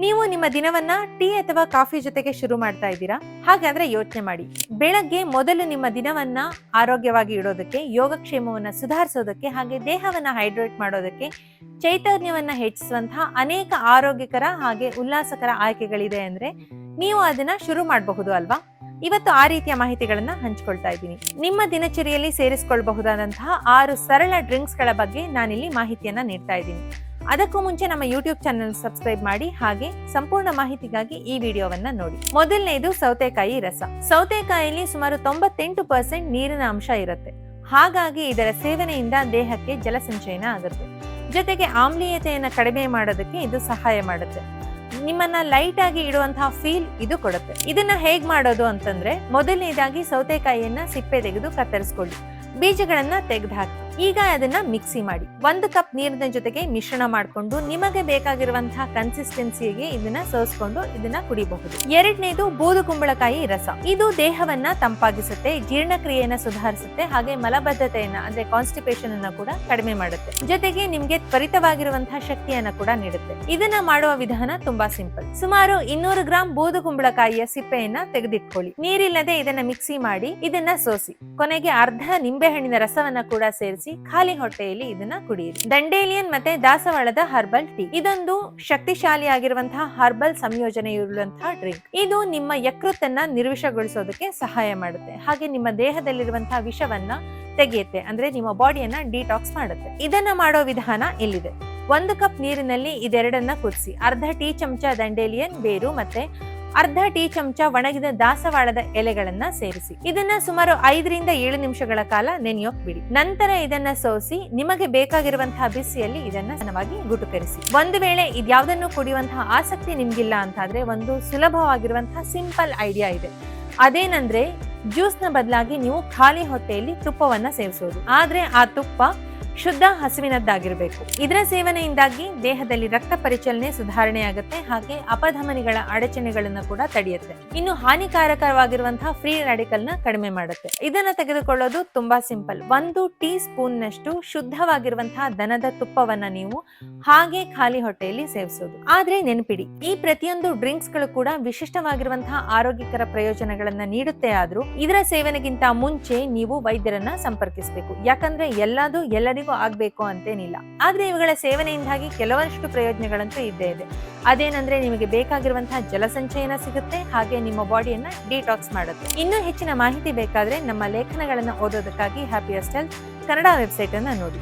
ನೀವು ನಿಮ್ಮ ದಿನವನ್ನ ಟೀ ಅಥವಾ ಕಾಫಿ ಜೊತೆಗೆ ಶುರು ಮಾಡ್ತಾ ಇದ್ದೀರಾ? ಹಾಗಾದ್ರೆ ಯೋಚನೆ ಮಾಡಿ. ಬೆಳಗ್ಗೆ ಮೊದಲು ನಿಮ್ಮ ದಿನವನ್ನ ಆರೋಗ್ಯವಾಗಿ ಇಡೋದಕ್ಕೆ, ಯೋಗಕ್ಷೇಮವನ್ನ ಸುಧಾರಿಸೋದಕ್ಕೆ, ಹಾಗೆ ದೇಹವನ್ನ ಹೈಡ್ರೇಟ್ ಮಾಡೋದಕ್ಕೆ, ಚೈತನ್ಯವನ್ನ ಹೆಚ್ಚಿಸುವಂತಹ ಅನೇಕ ಆರೋಗ್ಯಕರ ಹಾಗೆ ಉಲ್ಲಾಸಕರ ಆಯ್ಕೆಗಳಿದೆ ಅಂದ್ರೆ ನೀವು ಅದನ್ನ ಶುರು ಮಾಡಬಹುದು ಅಲ್ವಾ? ಇವತ್ತು ಆ ರೀತಿಯ ಮಾಹಿತಿಗಳನ್ನ ಹಂಚ್ಕೊಳ್ತಾ ಇದ್ದೀನಿ. ನಿಮ್ಮ ದಿನಚರಿಯಲ್ಲಿ ಸೇರಿಸಿಕೊಳ್ಳಬಹುದಾದಂತಹ ಆರು ಸರಳ ಡ್ರಿಂಕ್ಸ್ಗಳ ಬಗ್ಗೆ ನಾನಿಲ್ಲಿ ಮಾಹಿತಿಯನ್ನ ನೀಡ್ತಾ ಇದ್ದೀನಿ. ಅದಕ್ಕೂ ಮುಂಚೆ ನಮ್ಮ ಯೂಟ್ಯೂಬ್ ಚಾನೆಲ್ ಸಬ್ಸ್ಕ್ರೈಬ್ ಮಾಡಿ ಹಾಗೆ ಸಂಪೂರ್ಣ ಮಾಹಿತಿಗಾಗಿ ಈ ವಿಡಿಯೋವನ್ನ ನೋಡಿ. ಮೊದಲನೇದು ಸೌತೆಕಾಯಿ ರಸ. ಸೌತೆಕಾಯಿಲಿ ಸುಮಾರು ತೊಂಬತ್ತೆಂಟು ಪರ್ಸೆಂಟ್ ನೀರಿನ ಅಂಶ ಇರುತ್ತೆ. ಹಾಗಾಗಿ ಇದರ ಸೇವನೆಯಿಂದ ದೇಹಕ್ಕೆ ಜಲಸಂಚಯನ ಆಗುತ್ತೆ. ಜೊತೆಗೆ ಆಮ್ಲೀಯತೆಯನ್ನು ಕಡಿಮೆ ಮಾಡೋದಕ್ಕೆ ಇದು ಸಹಾಯ ಮಾಡುತ್ತೆ. ನಿಮ್ಮನ್ನ ಲೈಟ್ ಆಗಿ ಇಡುವಂತಹ ಫೀಲ್ ಇದು ಕೊಡುತ್ತೆ. ಇದನ್ನ ಹೇಗ್ ಮಾಡೋದು ಅಂತಂದ್ರೆ, ಮೊದಲನೇದಾಗಿ ಸೌತೆಕಾಯಿಯನ್ನ ಸಿಪ್ಪೆ ತೆಗೆದು ಕತ್ತರಿಸ್ಕೊಳ್ಳಿ. ಬೀಜಗಳನ್ನ ತೆಗೆದು ಹಾಕಿ. ಈಗ ಅದನ್ನ ಮಿಕ್ಸಿ ಮಾಡಿ. ಒಂದು ಕಪ್ ನೀರಿನ ಜೊತೆಗೆ ಮಿಶ್ರಣ ಮಾಡಿಕೊಂಡು ನಿಮಗೆ ಬೇಕಾಗಿರುವಂತಹ ಕನ್ಸಿಸ್ಟೆನ್ಸಿಗೆ ಇದನ್ನ ಸೋಸ್ಕೊಂಡು ಇದನ್ನ ಕುಡಿಬಹುದು. ಎರಡನೇದು ಬೂದು ಕುಂಬಳಕಾಯಿ ರಸ. ಇದು ದೇಹವನ್ನ ತಂಪಾಗಿಸುತ್ತೆ, ಜೀರ್ಣಕ್ರಿಯೆಯನ್ನ ಸುಧಾರಿಸುತ್ತೆ, ಹಾಗೆ ಮಲಬದ್ಧತೆಯನ್ನ ಅಂದ್ರೆ ಕಾನ್ಸ್ಟಿಪೇಷನ್ ಅನ್ನ ಕೂಡ ಕಡಿಮೆ ಮಾಡುತ್ತೆ. ಜೊತೆಗೆ ನಿಮ್ಗೆ ತ್ವರಿತವಾಗಿರುವಂತಹ ಶಕ್ತಿಯನ್ನ ಕೂಡ ನೀಡುತ್ತೆ. ಇದನ್ನ ಮಾಡುವ ವಿಧಾನ ತುಂಬಾ ಸಿಂಪಲ್ ಸುಮಾರು ಇನ್ನೂರು ಗ್ರಾಂ ಬೂದು ಕುಂಬಳಕಾಯಿಯ ಸಿಪ್ಪೆಯನ್ನ ತೆಗೆದಿಟ್ಕೊಳ್ಳಿ. ನೀರಿಲ್ಲದೆ ಇದನ್ನ ಮಿಕ್ಸಿ ಮಾಡಿ ಇದನ್ನ ಸೋಸಿ. ಕೊನೆಗೆ ಅರ್ಧ ನಿಂಬೆಹಣ್ಣಿನ ರಸವನ್ನ ಕೂಡ ಸೇರಿಸಿ ಖಾಲಿ ಹೊಟ್ಟೆಯಲ್ಲಿ ಇದನ್ನ ಕುಡಿಯಿರಿ. ದಂಡೇಲಿಯನ್ ಮತ್ತೆ ದಾಸವಾಳದ ಹರ್ಬಲ್ ಟೀ ಇದೊಂದು ಶಕ್ತಿಶಾಲಿಯಾಗಿರುವಂತಹ ಹರ್ಬಲ್ ಸಂಯೋಜನೆ ಇರುವಂತಹ ಡ್ರಿಂಕ್ ಇದು ನಿಮ್ಮ ಯಕೃತ್ತನ್ನ ನಿರ್ವಿಷಗೊಳಿಸೋದಕ್ಕೆ ಸಹಾಯ ಮಾಡುತ್ತೆ. ಹಾಗೆ ನಿಮ್ಮ ದೇಹದಲ್ಲಿರುವಂತಹ ವಿಷವನ್ನ ತೆಗೆಯುತ್ತೆ. ಅಂದ್ರೆ ನಿಮ್ಮ ಬಾಡಿಯನ್ನ ಡಿಟಾಕ್ಸ್ ಮಾಡುತ್ತೆ. ಇದನ್ನ ಮಾಡೋ ವಿಧಾನ ಇಲ್ಲಿದೆ ಒಂದು ಕಪ್ ನೀರಿನಲ್ಲಿ ಇದೆರಡನ್ನ ಕುದಿಸಿ. ಅರ್ಧ ಟೀ ಚಮಚ ದಂಡೇಲಿಯನ್, ಬೇರು ಮತ್ತೆ ಅರ್ಧ ಟೀ ಚಮಚ ಒಣಗಿದ ದಾಸವಾಳದ ಎಲೆಗಳನ್ನ ಸೇರಿಸಿ. ಇದನ್ನ ಸುಮಾರು ಐದರಿಂದ ಏಳು ನಿಮಿಷಗಳ ಕಾಲ ನೆನೆಯೋಕ್ ಬಿಡಿ. ನಂತರ ಇದನ್ನ ಸೋಸಿ, ನಿಮಗೆ ಬೇಕಾಗಿರುವಂತಹ ಬಿಸಿಯಲ್ಲಿ ಇದನ್ನ ಸಣ್ಣವಾಗಿ ಗುಟುಕರಿಸಿ. ಒಂದು ವೇಳೆ ಇದ್ಯಾವುದನ್ನು ಕುಡಿಯುವಂತಹ ಆಸಕ್ತಿ ನಿಮ್ಗಿಲ್ಲ ಅಂತಾದ್ರೆ ಒಂದು ಸುಲಭವಾಗಿರುವಂತಹ ಸಿಂಪಲ್ ಐಡಿಯಾ ಇದೆ. ಅದೇನಂದ್ರೆ, ಜ್ಯೂಸ್ನ ಬದಲಾಗಿ ನೀವು ಖಾಲಿ ಹೊಟ್ಟೆಯಲ್ಲಿ ತುಪ್ಪವನ್ನ ಸೇವಿಸೋದು. ಆದ್ರೆ ಆ ತುಪ್ಪ ಶುದ್ಧ ಹಸುವಿನದ್ದಾಗಿರಬೇಕು. ಇದರ ಸೇವನೆಯಿಂದಾಗಿ ದೇಹದಲ್ಲಿ ರಕ್ತ ಪರಿಚಲನೆ ಸುಧಾರಣೆ ಆಗುತ್ತೆ ಹಾಗೆ ಅಪಧಮನಿಗಳ ಅಡಚಣೆಗಳನ್ನು ಕೂಡ ತಡೆಯುತ್ತೆ. ಇನ್ನು ಹಾನಿಕಾರಕವಾಗಿರುವಂತಹ ಫ್ರೀ ರಾಡಿಕಲ್ನ ಕಡಿಮೆ ಮಾಡುತ್ತೆ. ಇದನ್ನ ತೆಗೆದುಕೊಳ್ಳೋದು ತುಂಬಾ ಸಿಂಪಲ್. ಒಂದು ಟೀ ಸ್ಪೂನ್ ನಷ್ಟು ಶುದ್ಧವಾಗಿರುವಂತಹ ದನದ ತುಪ್ಪವನ್ನ ನೀವು ಹಾಗೆ ಖಾಲಿ ಹೊಟ್ಟೆಯಲ್ಲಿ ಸೇವಿಸೋದು. ಆದ್ರೆ ನೆನಪಿಡಿ, ಈ ಪ್ರತಿಯೊಂದು ಡ್ರಿಂಕ್ಸ್ಗಳು ಕೂಡ ವಿಶಿಷ್ಟವಾಗಿರುವಂತಹ ಆರೋಗ್ಯಕರ ಪ್ರಯೋಜನಗಳನ್ನ ನೀಡುತ್ತೆ ಆದ್ರೂ ಇದರ ಸೇವನೆಗಿಂತ ಮುಂಚೆ ನೀವು ವೈದ್ಯರನ್ನ ಸಂಪರ್ಕಿಸಬೇಕು. ಯಾಕಂದ್ರೆ ಎಲ್ಲದೂ ಎಲ್ಲರಿಗೂ ಆಗ್ಬೇಕು ಅಂತೇನಿಲ್ಲ. ಆದ್ರೆ ಇವುಗಳ ಸೇವನೆಯಿಂದಾಗಿ ಕೆಲವಷ್ಟು ಪ್ರಯೋಜನಗಳಂತೂ ಇದ್ದೇ ಇದೆ. ಅದೇನಂದ್ರೆ ನಿಮಗೆ ಬೇಕಾಗಿರುವಂತಹ ಜಲಸಂಚಯನ ಸಿಗುತ್ತೆ, ಹಾಗೆ ನಿಮ್ಮ ಬಾಡಿಯನ್ನ ಡಿಟಾಕ್ಸ್ ಮಾಡುತ್ತೆ. ಇನ್ನೂ ಹೆಚ್ಚಿನ ಮಾಹಿತಿ ಬೇಕಾದ್ರೆ ನಮ್ಮ ಲೇಖನಗಳನ್ನ ಓದೋದಕ್ಕಾಗಿ ಹ್ಯಾಪಿ ಹೆಲ್ತ್ ಕನ್ನಡ ವೆಬ್ಸೈಟ್ ಅನ್ನ ನೋಡಿ.